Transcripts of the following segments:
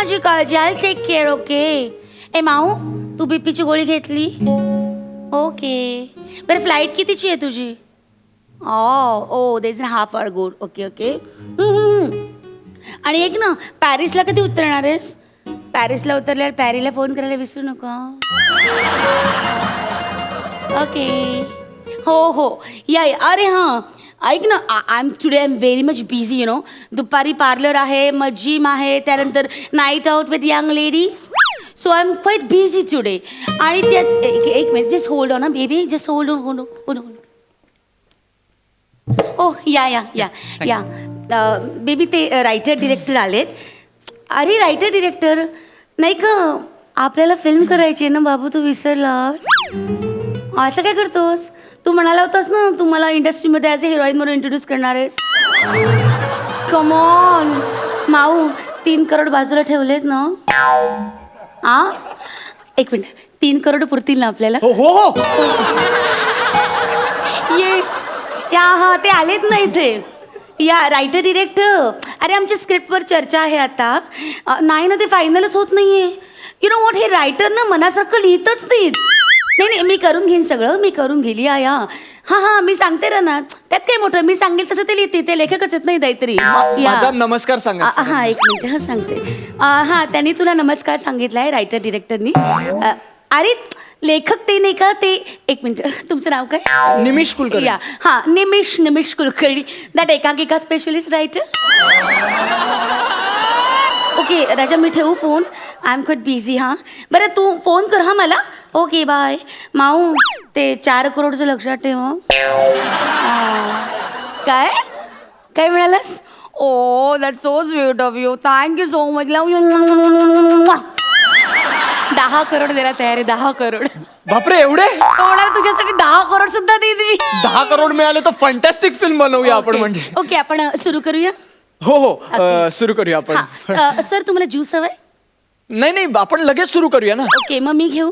माझी काळजी I take care okay ए माऊ तू बीपीची गोळी घेतली? ओके बरं फ्लाईट कितीची आहे तुझी? Oh O these half are good okay okay आणि एक ना पॅरिसला कधी उतरणार आहेस? पॅरिसला उतरल्यावर पॅरीला फोन करायला विसरू नका. ओके हो हो. या या. अरे हां. ऐक ना I am today I am very much busy you know दुपारी पार्लर आहे मग जिम आहे त्यानंतर night out with young ladies so I am quite busy today आणि त्यात एक एक मिनिट जस्ट होल्ड ऑन ना baby just hold on hold hold hold oh yeah yeah yeah या बेबी ते रायटर डिरेक्टर आलेत. अरे रायटर डिरेक्टर नाही का आपल्याला फिल्म करायची आहे ना बाबू तू विसरलास? असं काय करतोस? तू म्हणाला होतास ना तू मला इंडस्ट्रीमध्ये ॲज अ हिरोईन म्हणून इंट्रोड्यूस करणार आहेस. कमॉन माऊ तीन करोड बाजूला ठेवलेत ना. आ? एक मिनिट. तीन करोड पुरतील ना आपल्याला? हो हो हो. येस या हा ते आलेत ना इथे. या रायटर डिरेक्टर अरे आमच्या स्क्रिप्टवर चर्चा आहे आता. अ, नाही ना ते फायनलच होत नाहीये. यु नो वॉट हे रायटर ना मनासारखं लिहितच नाहीत. नाही नाही मी करून घेईन सगळं मी करून गेली या या. हां हां मी सांगते ना ना. त्यात काय मोठं? मी सांगेल तसं ते लिहिते ते लेखकच आहेत नाही काहीतरी. माझा नमस्कार सांगा हा एक मिनिट हा सांगते. हा त्यांनी तुला नमस्कार सांगितलाय रायटर डिरेक्टरनी अ, अरे लेखक ते नाही का ते एक मिनिट तुमचं नाव काय? निमिष कुलकर्णी. या. हा निमिष निमिष कुलकर्णी. दॅट एकांकिका स्पेशलिस्ट रायटर ओके राजा मी ठेवू phone I am quite busy हां. बरं तू फोन कर हा मला. Okay bye. माऊ ते चार करोडचं लक्षात ठेव हं. हा. काय? काय मिळालंस ओ that so sweet of you thank you so much love दहा करोड द्यायला तयार आहे दहा करोड. बापरे एवढे? कोणाला तुझ्यासाठी दहा करोड सुद्धा देईन मी. दहा करोड मिळाले तर फंटॅस्टिक फिल्म बनवूया आपण म्हणजे. ओके आपण सुरू करूया? हो हो सुरू करूया आपण. हा सर तुम्हाला ज्यूस हवाय? नाही नाही आपण लगेच सुरू करूया ना. ओके मग मी घेऊ.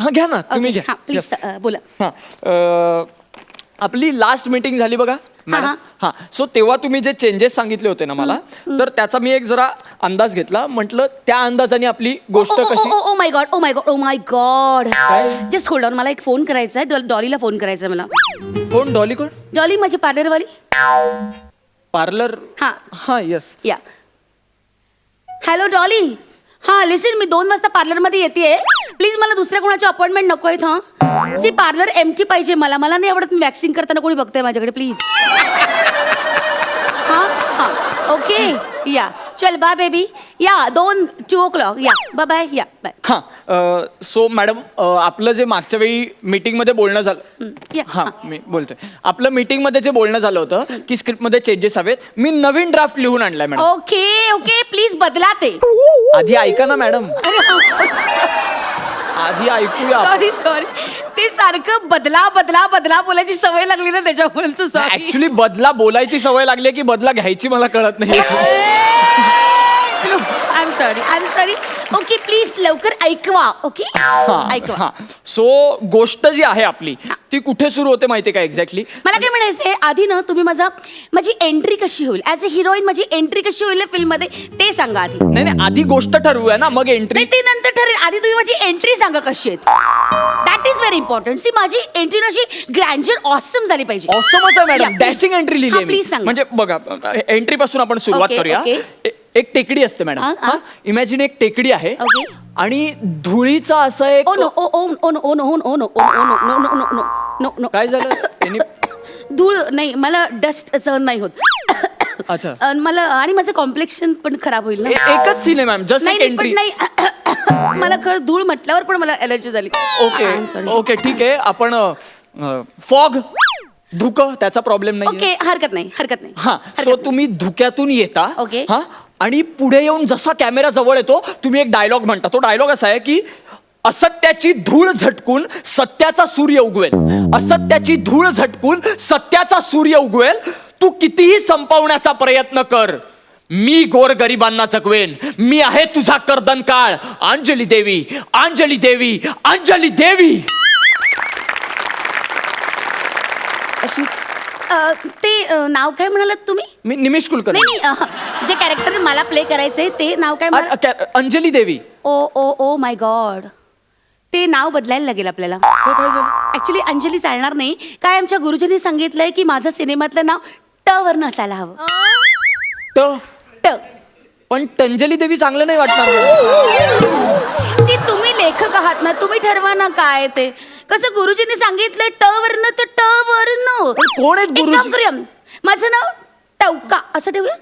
हा घ्या ना तुम्ही घ्या. प्लीज बोला. हा अ, आपली लास्ट मीटिंग झाली बघा मॅडम हा. सो तेव्हा तुम्ही जे चेंजेस सांगितले होते ना मला तर त्याचा मी एक जरा अंदाज घेतला. म्हटलं त्या अंदाजाने आपली गोष्ट कशी? ओ my God oh my God oh my God just hold on मला एक फोन करायचा आहे. डॉलीला फोन करायचा आहे मला. कोण? डॉली कोण? डॉली माझी पार्लरवाली पार्लर हा. हा येस या. Hello Dolly. हां लिसन मी दोन वाजता पार्लरमध्ये येते. प्लीज मला दुसऱ्या कोणाची अपॉइंटमेंट नको आहेत हां सी पार्लर एमची पाहिजे मला. मला नाही आवडत मी वॅक्सिंग करताना कोणी बघतंय माझ्याकडे प्लीज. हां हां. ओके या. चल बाय बेबी या दोन two o'clock yeah. Bye bye yeah. Bye हा सो मॅडम अ, आपलं जे मागच्या वेळी मीटिंगमध्ये बोलणं झालं या. हा मी बोलतोय. आपलं मीटिंगमध्ये जे बोलणं झालं होतं की स्क्रिप्टमध्ये चेंजेस हवेत मी नवीन ड्राफ्ट लिहून आणलाय मॅडम ओके ओके प्लीज बदला ते. आधी ऐका ना मॅडम आधी ऐकूया. सॉरी सॉरी ते सारखं बदला बदला बदला बोलायची सवय लागली ना त्याच्यामुळे सॉरी ऍक्च्युली बदला बोलायची सवय लागली की बदला घ्यायची मला कळत नाही. I am sorry I am sorry okay please लवकर ऐकवा ओके ऐकवा. सो गोष्ट जी आहे आपली ती कुठे सुरू होते माहितीये का एक्झॅक्टली मला काय म्हणायचंय आधी ना तुम्ही माझा माझी एंट्री कशी होईल? ऍज अ हिरोईन माझी एंट्री कशी होईल फिल्ममध्ये ते सांगा आधी. नाही नाही आधी गोष्ट ठरवूया ना मग एंट्री नाही ते नंतर ठरेल. आधी तुम्ही माझी एंट्री सांगा कशी आहे that is very important see माझी एंट्री अशी ग्रँजर ऑसम झाली पाहिजे. ऑसमच आहे मॅडम. डॅशिंग एंट्री लिहिली आहे मी. please सांगा. म्हणजे बघा एंट्री पासून आपण सुरुवात Okay, करूया. okay. ए- एक टेकडी असते मॅडम. हा, हा. इमॅजिन एक टेकडी आहे Okay. आणि धुळीचा असा एक ओ no oh oh oh no oh no oh no oh no oh no no no no no no no. काय झालं? त्यांनी धूळ नाही मला डस्ट सहन नाही होत. अच्छा. अन मला आणि माझं कॉम्प्लेक्शन पण खराब होईल ना? ए- एकच सीन आहे मॅम जस्ट नाही एक नाही, पण एंट्री नाही. मला खरं धूळ म्हटल्यावर पण मला एलर्जी झाली. Okay sorry. ओके ठीक आहे. आपण फॉग धुक त्याचा प्रॉब्लेम नाही ओके हरकत नाही हरकत नाही. हा सो. तुम्ही धुक्यातून येता. Okay. हा? आणि पुढे येऊन जसा कॅमेरा जवळ येतो तुम्ही एक डायलॉग म्हणता. तो डायलॉग असा आहे की असत्याची धूळ झटकून सत्याचा सूर्य उगवेल. असत्याची धूळ झटकून सत्याचा सूर्य उगवेल. तू कितीही संपवण्याचा प्रयत्न कर. मी गोर गरिबांना जगवेन. मी आहे तुझा कर्दन काळ. अंजली देवी अंजली देवी अंजली देवी! अशी अ, ते अ, नाव काय म्हणालात तुम्ही? मी निमिष कुलकर्णी. नाही नाही अ, जे कॅरेक्टर मला प्ले करायचंय ते नाव काय मला- अ- अंजली देवी. ओ ओ ओ माय गॉड ते नाव बदलायला लागेल आपल्याला. हो, काय झालं? ऍक्च्युली अंजली चालणार नाही. काय आमच्या गुरुजींनी सांगितलंय की माझं सिनेमातलं नाव ट वरनं असायला हवं. ट? ट. पण टंजली देवी चांगलं नाही वाटणार मला. तुम्ही लेखक आहात ना तुम्ही ठरवा ना काय ते. कसं गुरुजींनी सांगितलंय ट वरनं तर ट वरनं. कोण आहेत? करूया. माझं नाव टवका. असं ठेवूया?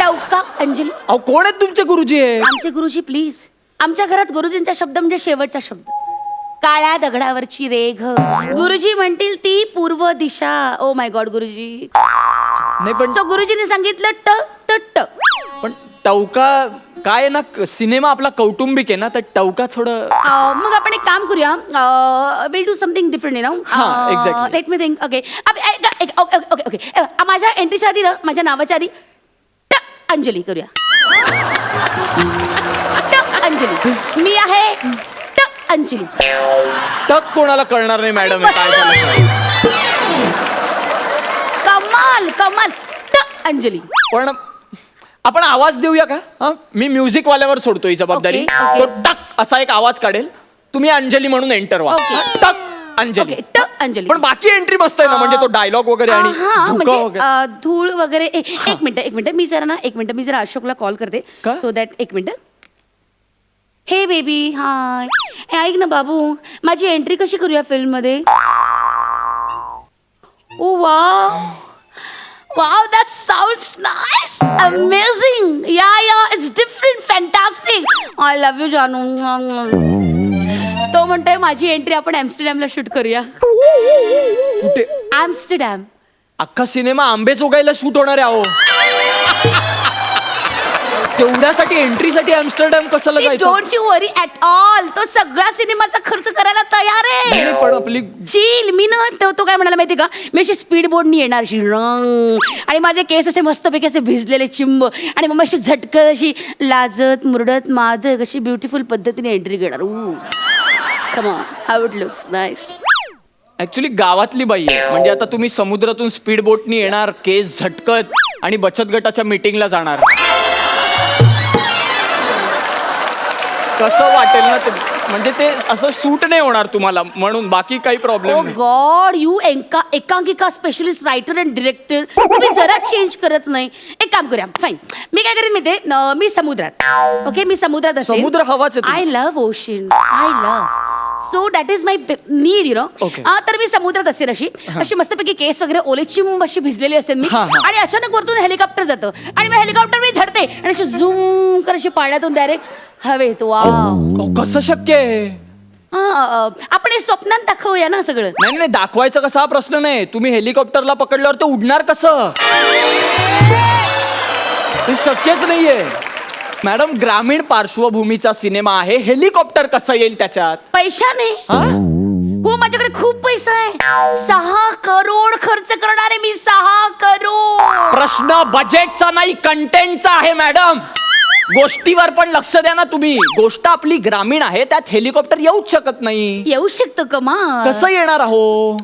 टवका अंजली. अहो कोण आहेत तुमचे गुरुजी आहे आमचे गुरुजी प्लीज आमच्या घरात गुरुजींचा शब्द म्हणजे शेवटचा शब्द. काळ्या दगडावरची रेघ. गुरुजी म्हणतील ती पूर्व दिशा. ओ माय गॉड गुरुजी. नाही पण सो गुरुजींनी सांगितलं ट त ट. पण टवका काय आहे ना क- सिनेमा आपला कौटुंबिक आहे ना तर टवका थोडं अं, मग आपण एक काम करूया. Will do something different you know हा, exactly. Let me think okay okay okay. Okay माझ्या एंट्रीच्या आधी ना माझ्या नावाच्या आधी ट अंजली करूया. ट अंजली. मी आहे ट अंजली. टक कोणाला कळणार नाही मॅडम हे काय झालं? कमाल कमाल. ट अंजली. पण आपण आवाज देऊया का? हा? मी म्युझिक वाल्यावर सोडतो ही जबाबदारी. तो टक असा एक आवाज काढेल. तुम्ही अंजली म्हणून एंटर व्हा. हा, टक. अंजली. ट अंजली. पण बाकी एंट्री मस्त आहे ना म्हणजे तो डायलॉग वगैरे आणि हा धुका म्हणजे वगैरे. अं, धूळ वगैरे ए- एक मिनिट एक मिनिट. मी जरा ना एक मिनिट मी जरा अशोकला कॉल करते. का? सो दॅट एक मिनिट. हे बेबी हाय ए, ऐक ना बाबू माझी एंट्री कशी करूया फिल्ममध्ये ओ wow. Wow that sounds nice amazing yeah yeah it's different fantastic I love you जानू तो म्हणतोय माझी एंट्री आपण ॲम्स्टरडॅमला शूट करूया. कुठे? ॲम्स्टरडॅम अख्खा सिनेमा आंबे चोगायला शूट होणार आहे अहो. तेवढ्यासाठी एंट्रीसाठी अॅम्स्टरडॅम कसं लगायचं? Don't you worry at all तो सगळा सिनेमाचा खर्च करायला तयार नाही, आहे. नाही, पण आपली चिल मी ना तो तो काय म्हणाला माहिती का? मी अशी स्पीड बोर्डनी येणार अशी रंग. आणि माझे केस असे मस्तपैकी असे भिजलेले चिंब. आणि मग अशी झटकत अशी लाजत मुरडत मादक अशी ब्युटिफुल पद्धतीने एंट्री घेणार. कमा how it looks nice actually गावातली बाई आहे. म्हणजे आता तुम्ही समुद्रातून स्पीड बोटनी येणार केस झटकत आणि बचत गटाच्या मीटिंगला जाणार. कसं वाटेल ना ते? म्हणजे ते असं सूट नाही होणार तुम्हाला. म्हणून बाकी काही ओ प्रॉब्लेम नाही. गॉड यू एंका एकांकिका स्पेशलिस्ट रायटर अँड डिरेक्टर तुम्ही जरा चेंज करत नाही. एक काम करूया. फाईन मी काय करेन मी ते न, मी समुद्रात. ओके मी समुद्रात असेल. समुद्र हवाच आहे I love ocean I love so that is my need you know Okay. तर मी समुद्रात असेल अशी. अशी मस्तपैकी केस वगैरे ओले चिंब अशी भिजलेली असेल मी. हा, हा. आणि अचानक वरतून हेलिकॉप्टर जातं. आणि मग हेलिकॉप्टर मी धरते. आणि अशी झूम कर अशी पाण्यातून डायरेक्ट हवेत. वा अहो, कसं शक्य आहे? आपण हे स्वप्नात दाखवूया ना सगळं. नाही नाही दाखवायचं कसा हा प्रश्न नाही. तुम्ही हेलिकॉप्टरला पकडल्यावर ते उडणार कसं? ते शक्यच नाहीये. मॅडम ग्रामीण पार्श्वभूमीचा सिनेमा आहे. हेलिकॉप्टर कसं येईल त्याच्यात? पैशाने हा? हो माझ्याकडे खूप पैसा आहे. सहा करोड खर्च करणार आहे मी सहा करोड. प्रश्न बजेटचा नाही कंटेंटचा आहे मॅडम. गोष्टीवर पण लक्ष द्या ना तुम्ही. गोष्ट आपली ग्रामीण आहे त्यात हेलिकॉप्टर येऊच शकत नाही. येऊ शकतो कमा कसं येणार आहो?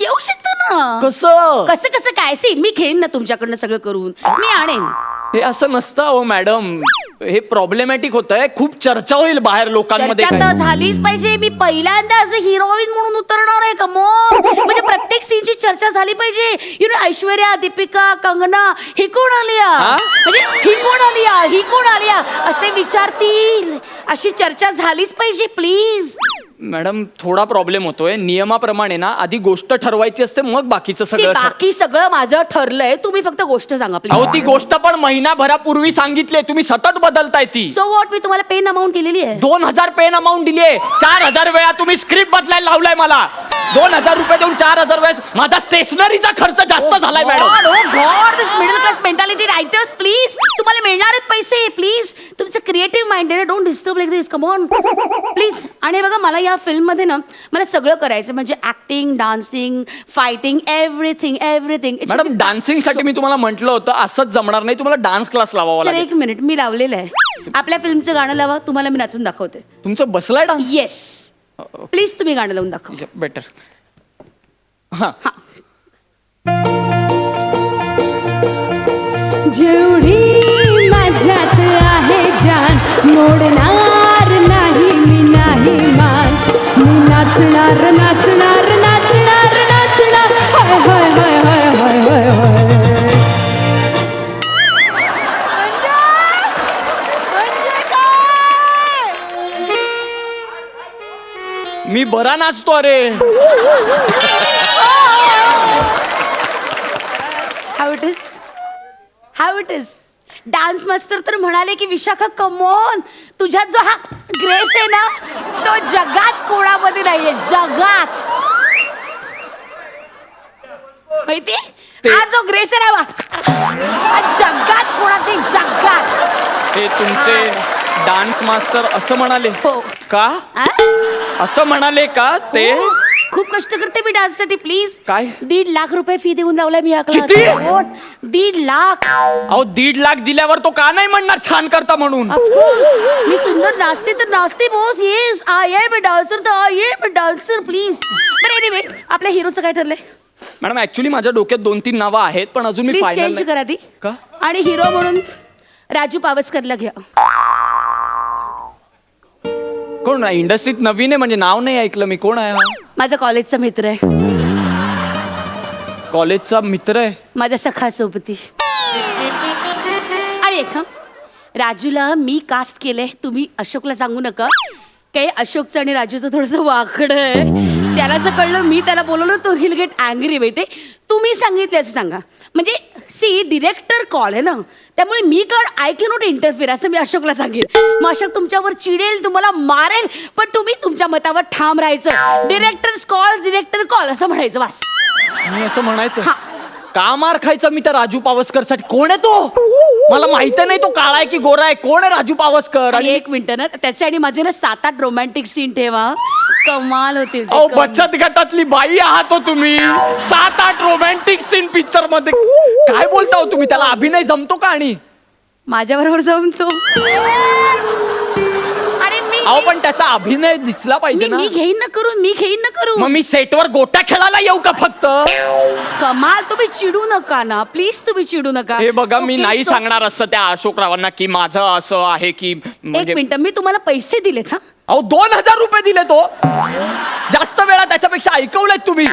येऊ शकतो ना. कसं? कसं कसं काय? सी मी घेईन ना तुमच्याकडनं सगळं करून. मी आणेन. हे असं नसतं हो मॅडम. हे प्रॉब्लेमॅटिक होत आहे खूप चर्चा होईल बाहेर लोकांमध्ये. चर्चा तर काय. झालीच पाहिजे. मी पहिल्यांदा ॲज अ हिरोईन म्हणून उतरणार आहे. कमो म्हणजे प्रत्येक सीनची चर्चा झाली पाहिजे. यु नो ऐश्वर्या दीपिका कंगना ही कोण आलिया? हा? म्हणजे ही कोण आलिया? ही कोण आलिया? असे विचारतील. अशी चर्चा झालीच पाहिजे प्लीज मॅडम थोडा प्रॉब्लेम होतोय. नियमाप्रमाणे ना आधी गोष्ट ठरवायची असते मग बाकीचं सगळं ठर- बाकी सगळं माझं ठरलंय तुम्ही फक्त गोष्ट सांगा अहो प्लीज ती गोष्ट पण महिनाभरापूर्वी सांगितली तुम्ही सतत बदलताय ती. सो वॉट मी तुम्हाला पेन अमाऊंट दिलेली आहे. दोन हजार पेन अमाऊंट दिली आहे चार हजार वेळा तुम्ही स्क्रिप्ट बदलायला लावलाय मला. दोन हजार रुपये देऊन चार हजार वेळेस माझा स्टेशनरीचा खर्च जास्त झालाय madam. God this middle class mentality writers please तुम्हाला मिळणार आहेत पैसे प्लीज तुमचं क्रिएटिव्ह माइंड आहे don't disturb like this come on please आणि बघा मला या फिल्ममध्ये ना मला सगळं करायचं म्हणजे acting dancing fighting everything everything madam डान्सिंगसाठी मी तुम्हाला म्हटलं होतं असंच जमणार नाही. तुम्हाला डान्स क्लास लावावा सर लागेल. एक मिनिट मी लावलेलं आहे. आपल्या फिल्मचं गाणं लावा तुम्हाला मी नाचून दाखवते. तुमचं बसलाय डान्स येस प्लीज तुम्ही गाणं लावून दाखवा. बेटर हा. जेवढी जान मोडणार नाही मी नाही मान. मी नाचणार नाचणार नाचणार नाचणार. हाय हाय हाय हाय हाय हाय हाय. मी बरा नाचतो अरे. How it is how it is dance master तर म्हणाले की विशाखा कमोन तुझ्यात जो हा ग्रेस आहे ना तो जगात कोणामध्ये नाहीये. जगात. माहिती? ते- हा जो ग्रेस आहे ना हा जगात कोणात नाही जगात. हे तुमचे डान्स मास्टर असं म्हणाले. हो. का? असं म्हणाले का ते? खूप कष्ट मी डान्ससाठी प्लीज काय? दीड लाख रुपये फी देऊन लावलाय मी किती? दीड लाख. अहो दीड लाख दिल्यावर तो का नाही म्हणणार छान करता म्हणून? मी सुंदर नाचते तर नाचते boss yes I am dancer तर आय एम डान्सर प्लीज बरं एनिवे आपल्या हिरोचं काय ठरलंय? मॅडम ऍक्च्युली माझ्या डोक्यात दोन तीन नावं आहेत पण अजून मी प्लीज फायनल चेंज करा ती. का? आणि हिरो म्हणून राजू पावसकरला घ्या. कोण इंडस्ट्रीत नवीन आहे म्हणजे नाव नाही ऐकलं मी. कोण आहे हा? माझा कॉलेजचा मित्र आहे. कॉलेजचा मित्र आहे? माझा सखा सोबती. आणि एक हं, राजूला मी कास्ट केलंय. तुम्ही अशोकला सांगू नका. काही अशोकचं आणि राजूचं थोडंसं वाकड आहे. त्याला जर कळलं मी त्याला बोलवलं तो हिल गेट अँग्री माहिती तुम्ही सांगितले असं सांगा. म्हणजे सी डिरेक्टर कॉल आहे ना? त्यामुळे मी कळ आय कॅन नॉट इंटरफिअर असं मी अशोकला सांगेन मग अशोक तुमच्यावर चिडेल तुम्हाला मारेल पण तुम्ही तुमच्या मतावर ठाम राहायचं. डिरेक्टर कॉल डिरेक्टर कॉल असं म्हणायचं वास मी असं म्हणायचं हा. का मार खायचा मी त्या राजू पावसकरसाठी कोण आहे तो? मला माहीत नाही तो काळा आहे की गोरा आहे. कोण आहे राजू पावसकर? आणि आणि एक मिनिट ना. त्याचे आणि माझे ना सात आठ रोमॅन्टिक सीन ठेवा. कमाल होतील ते, अहो कमाल. बचत गटातली बाई आहात हो तुम्ही. सात आठ रोमॅन्टिक सीन पिक्चरमध्ये. काय बोलता हो तुम्ही? त्याला अभिनय जमतो का आणि? माझ्याबरोबर जमतो. आणि मी अहो पण त्याचा अभिनय दिसला पाहिजे मी ना. मी घेईन ना करून मी घेईन ना मग करून मी सेटवर गोट्या खेळायला येऊ का फक्त? कमाल तुम्ही चिडू नका ना. प्लीज तुम्ही चिडू नका. हे बघा मी Okay, नाही so- सांगणार असं त्या अशोकरावांना की माझं असं आहे की एक म्हणजे मिनिट मी तुम्हाला पैसे दिलेत हा? अहो दोन हजार रुपये दिले तो. जास्त वेळा त्याच्यापेक्षा ऐकवलंय तुम्ही.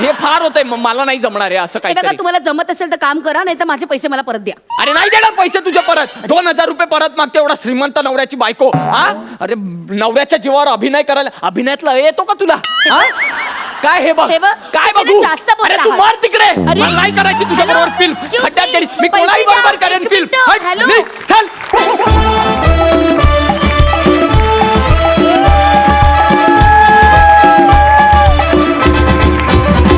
हे फार होतंय. म- मला नाही जमणार आहे असं हे बघा काहीतरी. तुम्हाला जमत असेल तर काम करा नाही तर माझे पैसे मला परत द्या. अरे नाही देणार पैसे तुझे परत. दोन हजार रुपये परत मागते एवढा श्रीमंत नवऱ्याची बायको. हा? अरे नवऱ्याच्या जीवावर अभिनय करायला अभिनयातला हे येतो का तुला? हा? काय हे बघ? हे बघ, काय तुम्ही बघू? जास्त बोलत अरे तू आहात. मार तिकडे. अरे, मला नाही करायची तुझ्या बरोबर फिल्म excuse खड्ड्यात me, गेली मी पैसे कोणाही द्या, बरोबर एक करेन फिल्म मिनिटं, hello. चल.